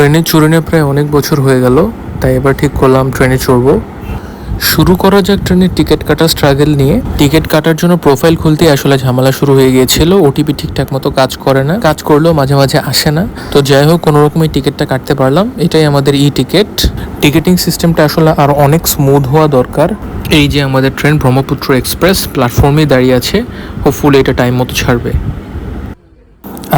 ট্রেনে চড়ে প্রায় অনেক বছর হয়ে গেল, তাই এবার ঠিক করলাম ট্রেনে চড়বো। শুরু করা যাক ট্রেনের টিকিট কাটার স্ট্রাগল নিয়ে। টিকিট কাটার জন্য প্রোফাইল খুলতে আসলে ঝামেলা শুরু হয়ে গিয়েছিল ওটিপি ঠিকঠাক মতো কাজ করে না। কাজ করলেও মাঝে মাঝে আসে না। তো যাই হোক, কোনো রকমই টিকিটটা কাটতে পারলাম। এটাই আমাদের ই টিকিট টিকিটিং সিস্টেমটা আসলে আর অনেক স্মুথ হওয়া দরকার। এই যে আমাদের ট্রেন ব্রহ্মপুত্র এক্সপ্রেস প্ল্যাটফর্মে দাঁড়িয়ে আছে ও হোপফুলি এটা টাইম মতো ছাড়বে।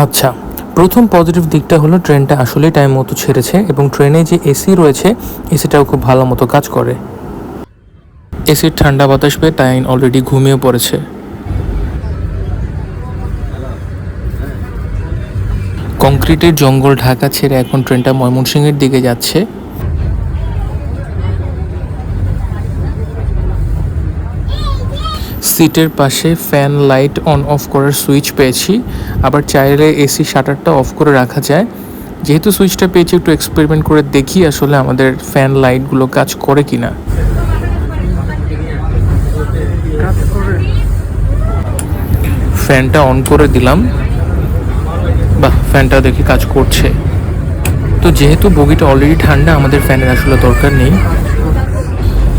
আচ্ছা প্রথম পজিটিভ দিকটা হলো ট্রেনটা আসলে টাইম মতো ছেড়েছে এবং ট্রেনে যে এসি রয়েছে এসিটাও খুব ভালো মতো কাজ করে। এসির ঠান্ডা বাতাস পেয়ে তাইন অলরেডি ঘুমিয়ে পড়েছে। কংক্রিটের জঙ্গল ঢাকা ছেড়ে এখন ট্রেনটা ময়মনসিংহের দিকে যাচ্ছে। সিটের পাশে ফ্যান লাইট অন অফ করার সুইচ পেয়েছি। আবার চাইলে এসি শাটারটা অফ করে রাখা যায়। যেহেতু সুইচটা পেয়েছি একটু এক্সপেরিমেন্ট করে দেখি আসলে আমাদের ফ্যান লাইটগুলো কাজ করে কি না ফ্যানটা অন করে দিলাম। বাহ ফ্যানটা দেখে কাজ করছে। তো যেহেতু বগিটা অলরেডি ঠান্ডা আমাদের ফ্যানের আসলে দরকার নেই।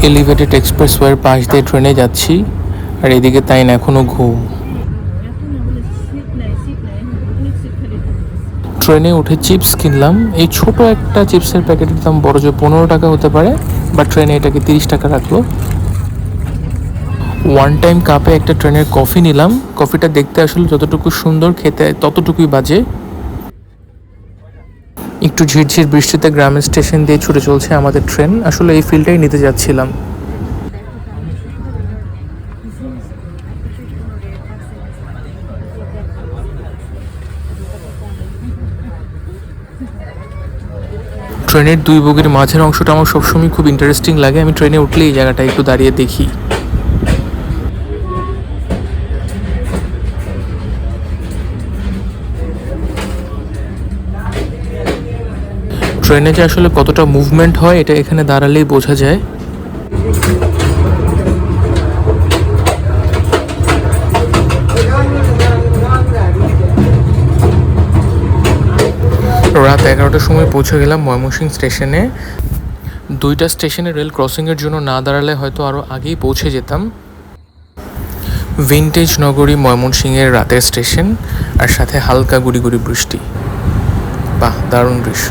এলিভেটেড এক্সপ্রেসওয়ের পাশ দিয়ে ট্রেনে যাচ্ছি। আর এদিকে তাই না এখনও ঘুম ট্রেনে উঠে চিপস কিনলাম। এই ছোট একটা চিপসের প্যাকেটের দাম বড় যে পনেরো টাকা হতে পারে বা ট্রেনে এটাকে তিরিশ টাকা রাখল। ওয়ান টাইম কাপে একটা ট্রেনের কফি নিলাম। কফিটা দেখতে আসলে যতটুকু সুন্দর, খেতে ততটুকুই বাজে। একটু ঝিরঝির বৃষ্টিতে গ্রামের স্টেশন দিয়ে ছুটে চলছে আমাদের ট্রেন আসলে এই ফিলটাই নিতে যাচ্ছিলাম। ট্রেনের দুই বগির মাঝের অংশটা আমার সবসময় খুব ইন্টারেস্টিং লাগে। আমি ট্রেনে উঠলে এই জায়গাটা একটু দাঁড়িয়ে দেখি। ট্রেনে যে আসলে কতটা মুভমেন্ট হয়, এটা এখানে দাঁড়ালেই বোঝা যায়। রাত এগারোটার সময় পৌঁছে গেলাম ময়মনসিংহ স্টেশনে। দুইটা স্টেশনে রেল ক্রসিংয়ের জন্য না দাঁড়ালে হয়তো আরও আগেই পৌঁছে যেতাম। ভিনটেজ নগরী ময়মনসিংহের রাতের স্টেশন, আর সাথে হালকা গুড়ি গুড়ি বৃষ্টি। বাহ, দারুণ দৃশ্য।